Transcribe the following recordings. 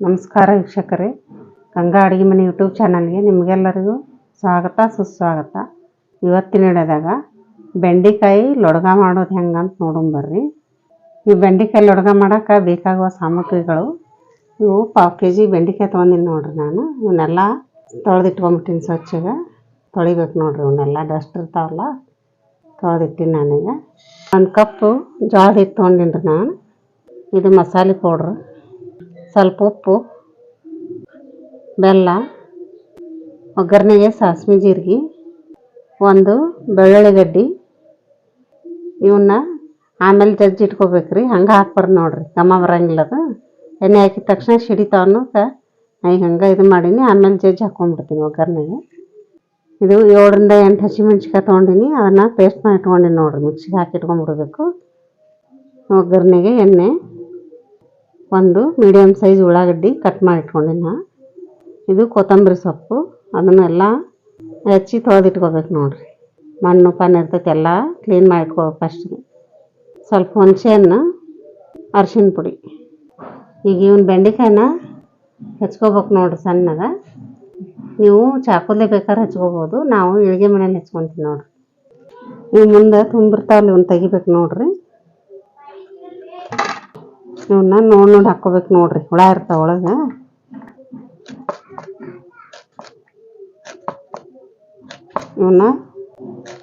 ನಮಸ್ಕಾರ ವೀಕ್ಷಕರೇ. ಗಂಗಾ ಅಡುಗೆ ಮನೆ ಯೂಟ್ಯೂಬ್ ಚಾನಲ್ಗೆ ನಿಮಗೆಲ್ಲರಿಗೂ ಸ್ವಾಗತ, ಸುಸ್ವಾಗತ. ಇವತ್ತಿನ ಹಿಡಿದಾಗ ಬೆಂಡೆಕಾಯಿ ಲೊಡ್ಗ ಮಾಡೋದು ಹೆಂಗಂತ ನೋಡೋಣ ಈ ಬೆಂಡೆಕಾಯಿ ಲೊಡ್ಗ ಮಾಡೋಕ್ಕೆ ಬೇಕಾಗುವ ಸಾಮಗ್ರಿಗಳು ಇವು ಪಾವು ಕೆ ಜಿ ಬೆಂಡೆಕಾಯಿ ತೊಗೊಂಡಿನಿ ನೋಡ್ರಿ ನಾನು. ಇವನ್ನೆಲ್ಲ ತೊಳೆದಿಟ್ಕೊಂಬಿಟ್ಟಿನಿ ಸ್ವಚ್ಛಗೆ. ತೊಳಿಬೇಕು ನೋಡ್ರಿ ಇವನ್ನೆಲ್ಲ. ಡಸ್ಟ್ ಇರ್ತಾವಲ್ಲ, ತೊಳೆದಿಟ್ಟಿನಿ ನಾನೀಗ. ಒಂದು ಕಪ್ಪು ಜೋಳದ ಹಿಟ್ಟು ತೊಗೊಂಡಿನಿ ನಾನು. ಇದು ಮಸಾಲೆ ಪೌಡ್ರು. ಸ್ವಲ್ಪ ಉಪ್ಪು, ಬೆಲ್ಲ, ಒಗ್ಗರಣೆಗೆ ಸಾಸಿವೆ ಜೀರಿಗೆ, ಒಂದು ಬೆಳ್ಳುಳ್ಳಿ ಗಡ್ಡಿ ಇವನ್ನ ಆಮೇಲೆ ಜಜ್ಜಿ ಇಟ್ಕೋಬೇಕು ರೀ ಹಂಗೆ ಹಾಕ್ಬಾರ್ದು ನೋಡ್ರಿ. ಘಮ ಬರಂಗಿಲ್ಲ ಅದು. ಎಣ್ಣೆ ಹಾಕಿದ ತಕ್ಷಣ ಸಿಡಿತಾವ ಅನ್ನೋಕೆ ಈಗ ಹಂಗೆ ಇದು ಮಾಡೀನಿ. ಆಮೇಲೆ ಜಜ್ಜಿ ಹಾಕ್ಕೊಂಡ್ಬಿಡ್ತೀನಿ ಒಗ್ಗರಣೆಗೆ. ಇದು ಏಳರಿಂದ ಎಂಟು ಹಸಿಮೆಣ್ಸಿಕಾಯಿ ತೊಗೊಂಡಿನಿ. ಅದನ್ನು ಪೇಸ್ಟ್ ಮಾಡಿ ಇಟ್ಕೊಂಡಿನಿ ನೋಡ್ರಿ. ಮಿಕ್ಸಿಗೆ ಹಾಕಿ ಇಟ್ಕೊಂಡ್ಬಿಡ್ಬೇಕು ಒಗ್ಗರಣೆಗೆ ಎಣ್ಣೆ. ಒಂದು ಮೀಡಿಯಮ್ ಸೈಜ್ ಉಳ್ಳಾಗಡ್ಡಿ ಕಟ್ ಮಾಡಿ ಇಟ್ಕೊಂಡಿನಿ ಇದು ಕೊತ್ತಂಬರಿ ಸೊಪ್ಪು. ಅದನ್ನೆಲ್ಲ ಹೆಚ್ಚಿ ತೊಳೆದಿಟ್ಕೋಬೇಕು ನೋಡಿರಿ. ಮಣ್ಣು ಪಣ್ಣು ಇರ್ತೈತೆ ಎಲ್ಲ ಕ್ಲೀನ್ ಇಟ್ಕೋಬೇಕು ಫಸ್ಟಿಗೆ ಸ್ವಲ್ಪ ಹುಣಸೆಹಣ್ಣು, ಅರ್ಶಿಣ ಪುಡಿ. ಈಗ ಇವನ್ ಬೆಂಡೆಕಾಯಿನ ಹೆಚ್ಕೋಬೇಕು ನೋಡಿರಿ ಸಣ್ಣಗೆ. ನೀವು ಚಾಕುಲೆ ಬೇಕಾದ್ರೆ ಹಚ್ಕೋಬೋದು. ನಾವು ಇಳಿಗೆ ಮನೇಲಿ ಹೆಚ್ಕೊತೀವಿ ನೋಡಿರಿ. ಇವು ಮುಂದೆ ತುಂಬಿರ್ತಾವಲ್ಲ ಒಂದು ತೆಗಿಬೇಕು ನೋಡ್ರಿ. ಇವನ್ನ ನೋಡಿ ನೋಡಿ ಹಾಕೋಬೇಕು ನೋಡ್ರಿ. ಹುಳ ಇರ್ತಾವ ಒಳಗೆ. ಇವನ್ನ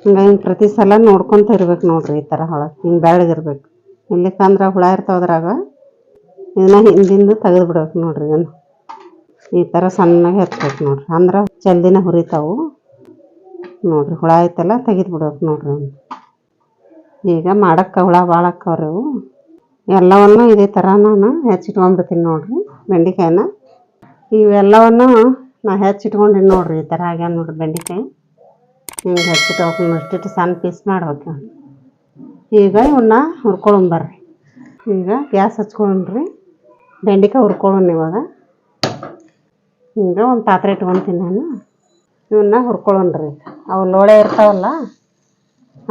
ಹಿಂಗೆ ಪ್ರತಿ ಸಲ ನೋಡ್ಕೊತ ಇರ್ಬೇಕು ನೋಡ್ರಿ ಈ ಥರ ಒಳಗೆ ಹಿಂಗೆ ಬೆಳ್ಳಗಿರ್ಬೇಕು ಇಲ್ಲಿಕ್ಕಂದ್ರೆ ಹುಳ ಇರ್ತಾವದ್ರಾಗ ಇದನ್ನ ಹಿಂದಿಂದು ತೆಗೆದು ಬಿಡ್ಬೇಕು ನೋಡ್ರಿ ಇದನ್ನು. ಈ ಥರ ಸಣ್ಣಗೆ ಹತ್ಬೇಕು ನೋಡ್ರಿ. ಅಂದ್ರೆ ಜಲ್ದಿನ ಹುರಿತಾವು. ನೋಡ್ರಿ ಹುಳ ಐತಲ್ಲ ತೆಗೆದು ಬಿಡ್ಬೇಕು ನೋಡ್ರಿ ಈಗ ಮಾಡಕ್ಕೆ ಹುಳ ಭಾಳ ಅವು ಎಲ್ಲವನ್ನು ಇದೇ ಥರ ನಾನು ಹೆಚ್ಚಿಟ್ಕೊಂಡ್ಬಿಡ್ತೀನಿ ನೋಡಿರಿ ಬೆಂಡೆಕಾಯಿನ. ಇವೆಲ್ಲವನ್ನು ನಾ ಹೆಚ್ಚಿಟ್ಕೊಂಡಿನಿ ನೋಡಿರಿ ಈ ಥರ ಆಗ್ಯಾವ ನೋಡಿರಿ ಬೆಂಡೆಕಾಯಿ. ಹಿಂಗೆ ಹೆಚ್ಚಿಟ್ಕೊಂಡು ಅಷ್ಟಿಟ್ಟು ಸಣ್ಣ ಪೀಸ್ ಮಾಡ್ಬೇಕು ಈಗ ಇವನ್ನ ಹುರ್ಕೊಳ್ಳೊಂಬರ್ರಿ ಈಗ ಗ್ಯಾಸ್ ಹಚ್ಕೊಂಡ್ರಿ. ಬೆಂಡೆಕಾಯಿ ಹುರ್ಕೊಳ್ಳೋಣ ಇವಾಗ. ಈಗ ಒಂದು ಪಾತ್ರೆ ಇಟ್ಕೊತೀನಿ ನಾನು. ಇವನ್ನ ಹುರ್ಕೊಳ್ಳೋಣ್ರಿ ಅವು ಲೋಳೆ ಇರ್ತಾವಲ್ಲ,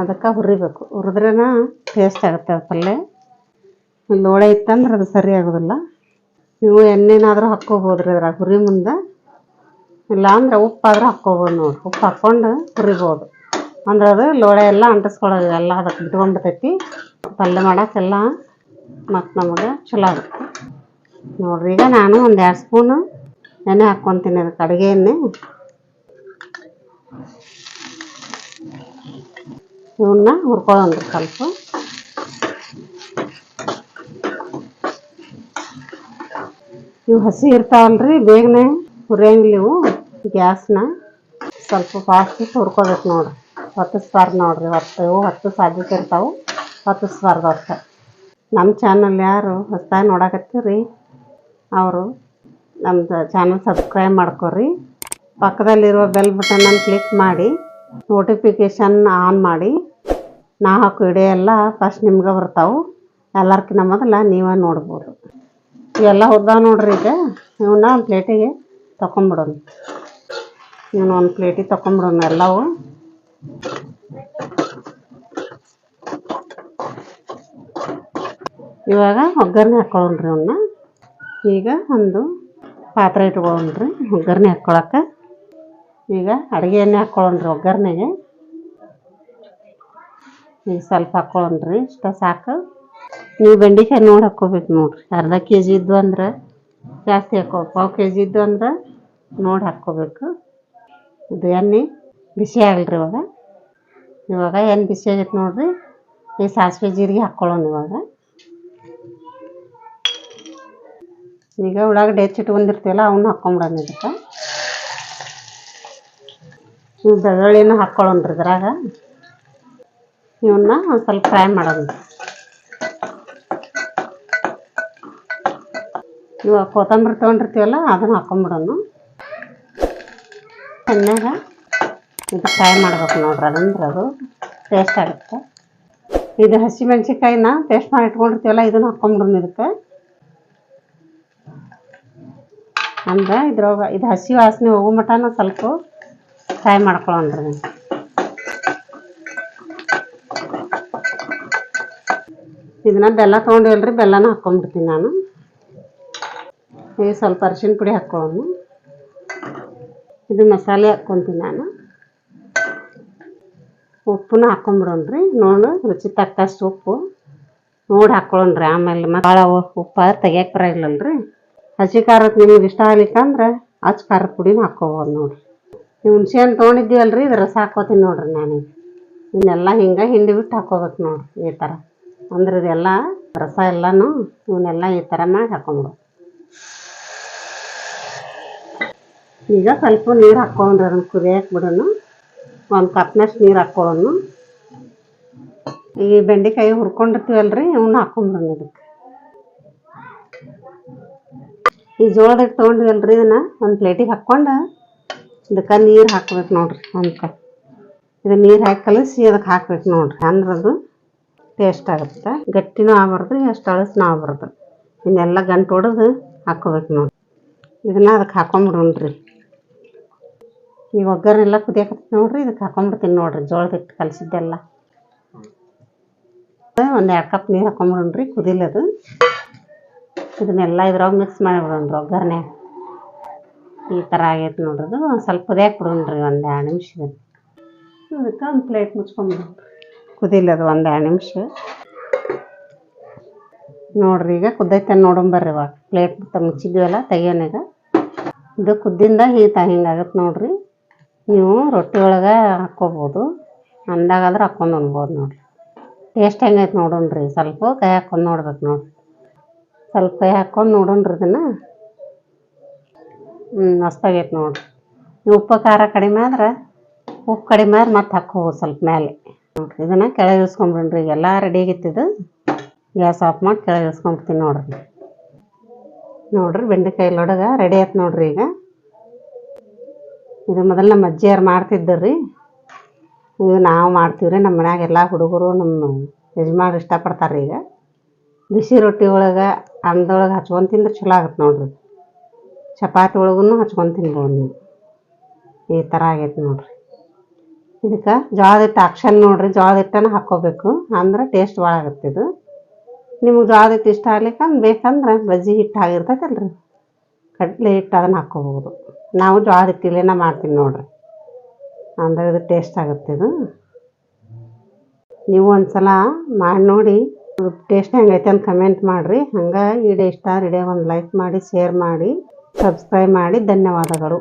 ಅದಕ್ಕೆ ಹುರಿಬೇಕು. ಹುರಿದ್ರೇ ಟೇಸ್ಟ್ ಆಗುತ್ತೆ ಪಲ್ಯ ಲೋಳೆ ಇತ್ತಂದ್ರೆ ಅದು ಸರಿ ಆಗೋದಿಲ್ಲ. ನೀವು ಎಣ್ಣೆನಾದ್ರೂ ಹಾಕ್ಕೋಬೋದು ರೀ ಅದ್ರಾಗ ಹುರಿ ಮುಂದೆ. ಇಲ್ಲಾಂದ್ರೆ ಉಪ್ಪಾದ್ರೆ ಹಾಕ್ಕೋಬೋದು ನೋಡಿ ಉಪ್ಪು ಹಾಕ್ಕೊಂಡು ಹುರಿಬೋದು. ಅಂದ್ರೆ ಅದು ಲೋಳೆ ಎಲ್ಲ ಅಂಟಿಸ್ಕೊಳ್ಳೋದು, ಎಲ್ಲ ಅದಕ್ಕೆ ಬಿಟ್ಕೊಂಡ್ಬಿಡ್ತೈತಿ ಪಲ್ಯ ಮಾಡೋಕ್ಕೆಲ್ಲ ಮತ್ತು ನಮಗೆ ಚಲೋ ಆಗುತ್ತೆ. ನೋಡ್ರಿ, ಈಗ ನಾನು ಒಂದು ಎರಡು ಸ್ಪೂನು ಎಣ್ಣೆ ಹಾಕ್ಕೊತೀನಿ ಅದಕ್ಕೆ ಅಡುಗೆ ಎಣ್ಣೆ. ಇವನ್ನ ಹುರ್ಕೊಳ್ಳೋಣ ಸ್ವಲ್ಪ. ಇವು ಹಸಿ ಇರ್ತಾವಲ್ರಿ, ಬೇಗನೆ ಹುರಿಯಂಗಿಲ್ಲ ಇವು. ಗ್ಯಾಸ್ನ ಸ್ವಲ್ಪ ಫಾಸ್ಟ್ ಹುರ್ಕೋಬೇಕು ನೋಡ್ರಿ ಹೊತ್ತಿಸ್ಬಾರ್ದು ನೋಡ್ರಿ ಹೊತ್ತು. ಇವು ಹೊತ್ತು ಸಾಧ್ಯತೆ ಇರ್ತಾವೆ. ಹೊತ್ತಿಸ್ಬಾರ್ದು ಅರ್ಥ ನಮ್ಮ ಚಾನಲ್ ಯಾರು ಹೊಸ್ದಾಗಿ ನೋಡಕತ್ತೀರಿ, ಅವರು ನಮ್ದು ಚಾನಲ್ ಸಬ್ಸ್ಕ್ರೈಬ್ ಮಾಡ್ಕೊರಿ. ಪಕ್ಕದಲ್ಲಿರುವ ಬೆಲ್ ಬಟನನ್ನು ಕ್ಲಿಕ್ ಮಾಡಿ ನೋಟಿಫಿಕೇಷನ್ ಆನ್ ಮಾಡಿ. ನಾ ಹಾಕೋ ವಿಡಿಯೋ ಫಸ್ಟ್ ನಿಮ್ಗೆ ಬರ್ತಾವೆ. ಎಲ್ಲರ್ಕಿನ್ನ ಮೊದಲ ನೀವೇ ನೋಡ್ಬೋದು. ಇವೆಲ್ಲ ಹುರ್ದ ನೋಡ್ರಿ ಈಗ. ಇವನ್ನ ಒಂದು ಪ್ಲೇಟಿಗೆ ತಗೊಂಬಿಡೋಣ ಇವನ್ನ ಒಂದು ಪ್ಲೇಟಿಗೆ ತಗೊಂಬಿಡೋಣ ಎಲ್ಲವೂ. ಇವಾಗ ಒಗ್ಗರಣೆ ಹಾಕ್ಕೊಳ್ಳೋಣ್ರಿ ಅವನ್ನ ಈಗ ಒಂದು ಪಾತ್ರೆ ಇಟ್ಕೊಳ್ಳೋಣ್ರಿ ಒಗ್ಗರಣೆ ಹಾಕ್ಕೊಳಕ್ಕೆ ಈಗ ಅಡುಗೆ ಎಣ್ಣೆ ಹಾಕ್ಕೊಳ್ಳೋಣ್ರಿ ಒಗ್ಗರಣೆಗೆ. ಈಗ ಸ್ವಲ್ಪ ಹಾಕ್ಕೊಳ್ಳೋಣ್ರಿ ಇಷ್ಟ ಸಾಕು. ನೀವು ಬೆಂಡೆಕಾಯಿ ನೋಡಿ ಹಾಕ್ಕೋಬೇಕು ನೋಡ್ರಿ. ಅರ್ಧ ಕೆ ಜಿ ಇದ್ದು ಅಂದ್ರೆ ಜಾಸ್ತಿ ಹಾಕೋ ಪಾವು ಕೆ ಜಿ ಇದ್ದು ಅಂದ್ರೆ ನೋಡಿ ಹಾಕ್ಕೋಬೇಕು ಇದು ಎಣ್ಣೆ ಬಿಸಿ ಆಗಲ್ರಿ ಇವಾಗ. ಇವಾಗ ಎಣ್ಣೆ ಬಿಸಿ ಆಗೈತೆ ನೋಡ್ರಿ. ಈ ಸಾಸಿವೆ ಜೀರಿಗೆ ಹಾಕ್ಕೊಳ್ಳೋಣ ಇವಾಗ. ಈಗ ಉಳ್ಳಾಗಡ್ಡೆ ಹೆಚ್ಚಿಟ್ಕೊಂಡಿರ್ತೀವಲ್ಲ ಅವನ್ನ ಹಾಕ್ಕೊಂಬಿಡೋಣ ಇದಕ್ಕೆ. ಬೆಳ್ಳುಳ್ಳಿನೂ ಹಾಕ್ಕೊಳ್ಳೋಣ್ರಿ ಇದ್ರಾಗ. ಇವನ್ನ ಒಂದು ಸ್ವಲ್ಪ ಫ್ರೈ ಮಾಡೋಣ. ಇವಾಗ ಕೊತ್ತಂಬರಿ ತೊಗೊಂಡಿರ್ತೀವಲ್ಲ, ಅದನ್ನು ಹಾಕೊಂಬಿಡೋಣ ಚೆನ್ನಾಗ ಇದು ಫ್ರೈ ಮಾಡ್ಬೇಕು ನೋಡ್ರಿ, ಅದಂದ್ರೆ ಅದು ಟೇಸ್ಟ್ ಆಗುತ್ತೆ. ಇದು ಹಸಿಮೆಣ್ಸಿಕಾಯಿನ ಪೇಸ್ಟ್ ಮಾಡಿ ಇಟ್ಕೊಂಡಿರ್ತೀವಲ್ಲ, ಇದನ್ನು ಹಾಕ್ಕೊಂಬಿಡೋಣ ಇದಕ್ಕೆ. ಅಂದ್ರೆ ಇದ್ರೊಳಗೆ ಇದು ಹಸಿ ವಾಸನೆ ಹೋಗೋ ಮಟನ ಸ್ವಲ್ಪ ಫ್ರೈ ಮಾಡ್ಕೊಳ್ಳೋಣ್ರಿ ಇದನ್ನ ಬೆಲ್ಲ ತೊಗೊಂಡಿವಲ್ರಿ, ಬೆಲ್ಲನ ಹಾಕೊಂಡ್ಬಿಡ್ತೀನಿ ನಾನು. ಈಗ ಸ್ವಲ್ಪ ಅರಿಶಿನ ಪುಡಿ ಹಾಕ್ಕೊಳ್ಳೋಣ. ಇದು ಮಸಾಲೆ ಹಾಕ್ಕೊತೀನಿ ನಾನು. ಉಪ್ಪನ್ನ ಹಾಕ್ಕೊಂಬಿಡೋಣ್ರಿ ನೋಡು, ರುಚಿ ತಕ್ಕಷ್ಟು ಉಪ್ಪು. ನೋಡಿ ಹಾಕ್ಕೊಳ್ಳೋಣ್ರಿ ಆಮೇಲೆ. ಭಾಳ ಉಪ್ಪು ತೆಗಿಯಕ್ಕೆ ಬರಂಗಿಲ್ಲಲ್ರಿ ಹಸಿ ಖಾರಕ್ಕೆ ನಿಮ್ಗೆ ಇಷ್ಟ ಆಗ್ಲಿಕ್ಕಂದ್ರೆ ಹಚ್ಚ ಖಾರದ ಪುಡಿನ ಹಾಕ್ಕೊಬೋದು ನೋಡ್ರಿ. ನೀವು ಹುಣ್ಸೆ ಹಣ್ಣು ತೊಗೊಂಡಿದ್ದೀವಲ್ರಿ, ಇದು ರಸ ಹಾಕೋತೀನಿ ನೋಡ್ರಿ ನಾನು. ಇವನ್ನೆಲ್ಲ ಹಿಂಗೆ ಹಿಂಡಿ ಬಿಟ್ಟು ಹಾಕೋಬೇಕು ನೋಡ್ರಿ ಈ ಥರ ಅಂದ್ರೆ ಇದೆಲ್ಲ ರಸ ಎಲ್ಲನೂ ಇವನ್ನೆಲ್ಲ ಈ ಥರ ಮಾಡಿ ಹಾಕ್ಕೊಂಬಿಡು ಈಗ ಸ್ವಲ್ಪ ನೀರು ಹಾಕ್ಕೊಂಡ್ರಿ ಅದನ್ನ ಕುದಿಯಕ್ಕೆ ಬಿಡೋಣ. ಒಂದು ಕಪ್ನಷ್ಟು ನೀರು ಹಾಕ್ಕೊಳ್ಳೋಣ. ಈ ಬೆಂಡೆಕಾಯಿ ಹುರ್ಕೊಂಡಿರ್ತೀವಲ್ರಿ ಇವನ್ನ ಹಾಕ್ಕೊಂಬಿಡೋಣ ಇದಕ್ಕೆ. ಈ ಜೋಳದ ಹಿಟ್ಟು ತೊಗೊಂಡಿವಲ್ರಿ ಇದನ್ನ, ಒಂದು ಪ್ಲೇಟಿಗೆ ಹಾಕ್ಕೊಂಡು ಇದಕ್ಕೆ ನೀರು ಹಾಕ್ಬೇಕು ನೋಡ್ರಿ, ಒಂದು ಇದು ನೀರು ಹಾಕಿ ಕಲಸಿ ಅದಕ್ಕೆ ಹಾಕ್ಬೇಕು ನೋಡ್ರಿ ಅಂದ್ರೆ ಅದು ಟೇಸ್ಟ್ ಆಗುತ್ತೆ. ಗಟ್ಟಿನೂ ಆಗ್ಬಾರ್ದು ಎಷ್ಟು ಅಳಸ್ನೂ ಆಗ್ಬಾರ್ದು. ಇನ್ನೆಲ್ಲ ಗಂಟು ಹೊಡೆದು ಹಾಕೋಬೇಕು ನೋಡ್ರಿ. ಇದನ್ನ ಅದಕ್ಕೆ ಹಾಕೊಂಬಿಡೋಣ್ರಿ ಈ ಒಗ್ಗರಣೆಲ್ಲ ಕುದಿಯಕತ್ತ ನೋಡ್ರಿ ಇದಕ್ಕೆ ಹಾಕೊಂಡ್ಬಿಡ್ತೀನಿ ನೋಡ್ರಿ, ಜೋಳದ ಹಿಟ್ಟು ಕಲಸಿದ್ದೆಲ್ಲ. ಒಂದು ಎರಡು ಕಪ್ ನೀರು ಹಾಕೊಂಬಿಡೋಣ್ರಿ ಕುದಿಲದು ಇದನ್ನೆಲ್ಲ ಇದ್ರಾಗ ಮಿಕ್ಸ್ ಮಾಡಿಬಿಡೋಣ್ರಿ ಒಗ್ಗರಣೆ ಈ ಥರ ಆಗೈತೆ ನೋಡ್ರಿ ಅದು. ಸ್ವಲ್ಪ ಕುದಿಯಕ್ಕೆ ಬಿಡೋಣ್ರಿ, ಒಂದು ಎರಡು ನಿಮಿಷ ಅದಕ್ಕೆ ಒಂದು ಪ್ಲೇಟ್ ಮುಚ್ಕೊಂಡ್ಬಿಡೋಣ ಕುದಿಲದು ಒಂದು ಎರಡು ನಿಮಿಷ. ನೋಡ್ರಿ, ಈಗ ಕುದ್ದೈತೆ ನೋಡಂಬರ್ರಿ ಇವಾಗ. ಪ್ಲೇಟ್ ಮುಚ್ಚಿದ್ವಲ್ಲ ತೆಗಿಯೋನಾಗ ಇದು ಕುದ್ದಿಂದ ಹೀತ ಹಿಂಗಾಗತ್ತೆ ನೋಡ್ರಿ. ನೀವು ರೊಟ್ಟಿ ಒಳಗೆ ಹಾಕ್ಕೋಬೋದು. ಅಂದಾಗಾದ್ರೆ ಹಾಕ್ಕೊಂಡು ಉಣ್ಬೋದು ನೋಡಿರಿ. ಟೇಸ್ಟ್ ಹೆಂಗೈತೆ ನೋಡೋಣ್ರಿ. ಸ್ವಲ್ಪ ಕೈ ಹಾಕ್ಕೊಂಡು ನೋಡ್ಬೇಕು ನೋಡಿರಿ. ಸ್ವಲ್ಪ ಕೈ ಹಾಕ್ಕೊಂಡು ನೋಡೋಣ್ರಿ ಇದನ್ನು. ಹ್ಞೂ ಮಸ್ತಾಗೈತೆ ನೋಡಿರಿ. ಉಪ್ಪು ಖಾರ ಕಡಿಮೆ ಆದ್ರೆ ಉಪ್ಪು ಕಡಿಮೆ ಆದ್ರೆ ಮತ್ತೆ ಹಾಕ್ಕೋಬೋದು ಸ್ವಲ್ಪ ಮೇಲೆ ನೋಡಿರಿ, ಇದನ್ನು ಕೆಳಗೆ ಇಳಿಸ್ಕೊಂಬಿಡ್ರಿ ಎಲ್ಲ ರೆಡಿ ಆಗೈತಿದು. ಗ್ಯಾಸ್ ಆಫ್ ಮಾಡಿ ಕೆಳಗೆ ಇಳಿಸ್ಕೊಂಬಿಡ್ತೀನಿ ನೋಡಿರಿ. ನೋಡಿರಿ ಬೆಂಡೆಕಾಯಿ ಲೊಡಗ ರೆಡಿ ಆಯ್ತು ನೋಡಿರಿ ಈಗ. ಇದು ಮೊದಲು ನಮ್ಮ ಅಜ್ಜಿಯವ್ರು ಮಾಡ್ತಿದ್ದರು ರೀ ಈಗ ನಾವು ಮಾಡ್ತೀವಿ ರೀ, ನಮ್ಮ ಮನ್ಯಾಗ ಎಲ್ಲ ಹುಡುಗರು ನಮ್ಮ ಯಜಮಾನ್ರು ಇಷ್ಟಪಡ್ತಾರೆ ಈಗ. ಬಿಸಿ ರೊಟ್ಟಿ ಒಳಗೆ ಅನ್ನದೊಳಗೆ ಹಚ್ಕೊಂಡು ತಿಂದ್ರೆ ಚಲೋ ಆಗತ್ತೆ ನೋಡ್ರಿ. ಚಪಾತಿ ಒಳಗೂ ಹಚ್ಕೊಂಡು ತಿನ್ಬೋದು ನೀವು. ಈ ಥರ ಆಗೈತೆ ನೋಡ್ರಿ. ಇದಕ್ಕೆ ಜೋಳದ ಹಿಟ್ಟು ಹಾಕ್ಸನ್ ನೋಡ್ರಿ, ಜೋಳದ ಹಿಟ್ಟನ್ನು ಹಾಕ್ಕೋಬೇಕು. ಅಂದ್ರೆ ಟೇಸ್ಟ್ ಭಾಳ ಆಗುತ್ತೆ ಇದು. ನಿಮ್ಗೆ ಜೋಳದ ಹಿಟ್ಟು ಇಷ್ಟ ಆಗ್ಲಿಕ್ಕಂದ್ರೆ ಬೇಕಂದ್ರೆ ಬಜ್ಜಿ ಹಿಟ್ಟು ಆಗಿರ್ತೈತಲ್ರಿ. ಕಡಲೆ ಹಿಟ್ಟು ಅದನ್ನು ಹಾಕ್ಕೋಬೋದು ನಾವು ಜೋಳದ ಹಿಟ್ಟಿಲೇನ ಮಾಡ್ತೀನಿ ನೋಡ್ರಿ. ಅಂದಾಗ ಇದು ಟೇಸ್ಟ್ ಆಗುತ್ತೆ ಇದು. ನೀವು ಒಂದ್ಸಲ ಮಾಡಿ ನೋಡಿ. ಟೇಸ್ಟ್ ಹೆಂಗೈತೆ ಅಂತ ಕಮೆಂಟ್ ಮಾಡಿರಿ. ಹಂಗೆ ವಿಡಿಯೋ ಇಷ್ಟ ವಿಡಿಯೋ ಒಂದು ಲೈಕ್ ಮಾಡಿ ಶೇರ್ ಮಾಡಿ ಸಬ್ಸ್ಕ್ರೈಬ್ ಮಾಡಿ. ಧನ್ಯವಾದಗಳು.